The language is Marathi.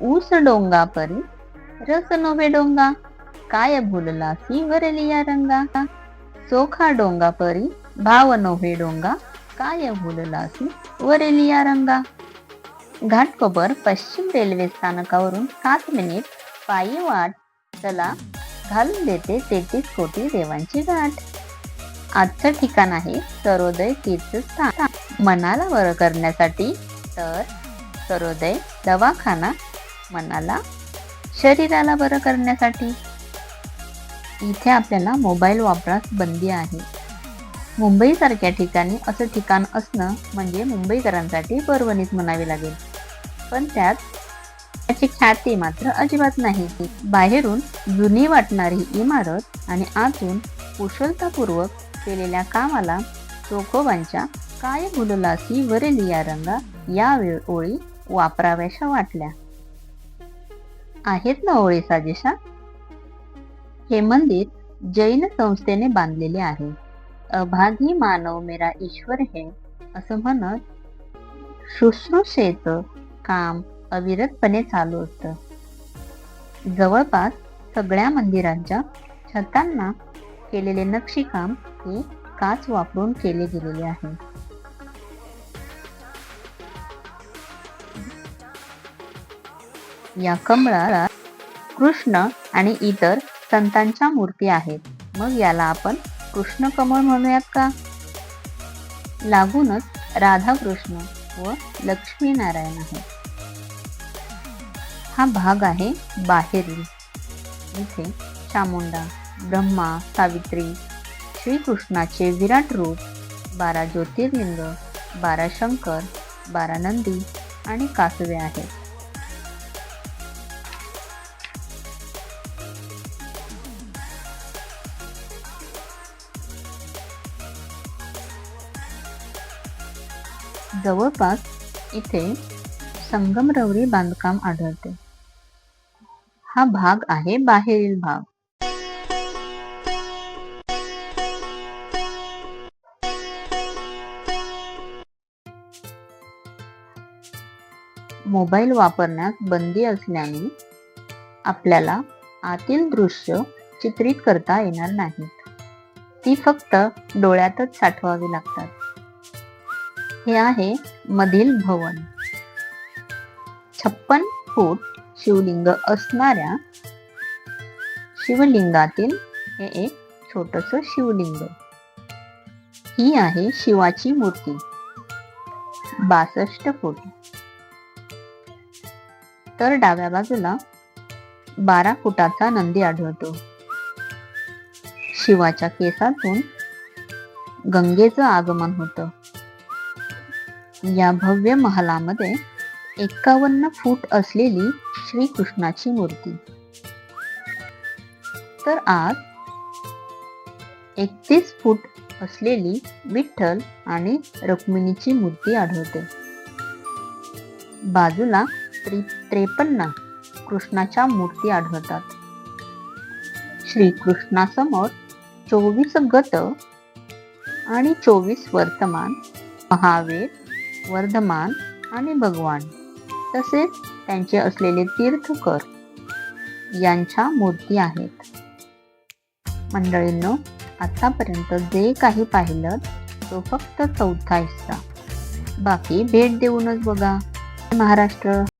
ऊस डोंगा परी रस नोवे डोंगा काय भुललासी वरलिया रंगा. चोखा डोंगा परी भाव नोवे डोंगा काय भुललासी वरलिया रंगा. घाटकोपर पश्चिम रेल्वे स्थानकावरून सात मिनिट पायी वाट चला घालून देते तेहतीस कोटी देवांची गाठ. आजचं ठिकाण आहे सर्वोदय तीर्थस्थान मनाला बरं करण्यासाठी तर सर्वोदय दवाखाना मनाला शरीराला बरं करण्यासाठी. इथे आपल्याला मोबाईल वापरास बंदी आहे. मुंबईसारख्या ठिकाणी असं ठिकाण असणं म्हणजे मुंबईकरांसाठी पर्वणीच म्हणावी लागेल. पण त्यात त्याची ख्याती मात्र अजिबात नाही. बाहेरून जुनी वाटणारी इमारत आणि आतून कुशलतापूर्वक केलेल्या कामाला चोखोबांच्या काय वरील वरेलिया रंगा या वेळ ओळी वापराव्याशा वाटल्या. आहेत ना ओळी साजेशा? हे मंदिर जैन संस्थेने बांधलेले आहे. अभागी मानव मेरा ईश्वर है असं म्हणत शुश्रूषेचं काम अविरतपणे चालू असतं. जवळपास सगळ्या मंदिरांच्या छतांना केलेले नक्षीकाम हे काच वापरून केले गेलेले आहे. या कमळात कृष्ण आणि इतर संतांच्या मूर्ती आहेत. मग याला आपण कृष्ण कमळ म्हणूयात का? लागूनच राधाकृष्ण व लक्ष्मीनारायण आहे हा भाग आहे बाहेरील. इथे चामुंडा ब्रह्मा सावित्री श्रीकृष्णाचे विराट रूप बारा ज्योतिर्लिंग बारा शंकर बारा नंदी आणि कासवे आहेत. जवळपास इथे संगमरवरी बांधकाम आढळते. हा भाग आहे बाहेरील भाग. मोबाईल वापरण्यास बंदी असल्याने आपल्याला आतील दृश्य चित्रित करता येणार नाहीत. ती फक्त डोळ्यातच साठवावी लागतात. हे आहे मधील भवन. छप्पन फूट शिवलिंग असणाऱ्या शिवलिंगातील हे एक छोटस शिवलिंग. ही आहे शिवाची मूर्ती. बासष्ट फूट. तर डाव्या बाजूला बारा फुटाचा नंदी आढळतो. शिवाच्या केसातून गंगेचं आगमन होतं. या भव्य महालामध्ये एक्कावन्न फूट असलेली श्रीकृष्णाची मूर्ती. तर आज एकतीस फूट असलेली विठ्ठल आणि रुक्मिणीची मूर्ती आढळते. बाजूला त्रेपन्न कृष्णाच्या मूर्ती आढळतात. श्रीकृष्णासमोर चोवीस गत आणि चोवीस वर्तमान महावीर वर्धमान आणि भगवान तसेच त्यांचे असलेले तीर्थकर यांच्या मूर्ती आहेत. मंडळींनो आतापर्यंत जे काही पाहिलं तो फक्त चौथा हिस्सा बाकी भेट देऊनच बघा. महाराष्ट्र.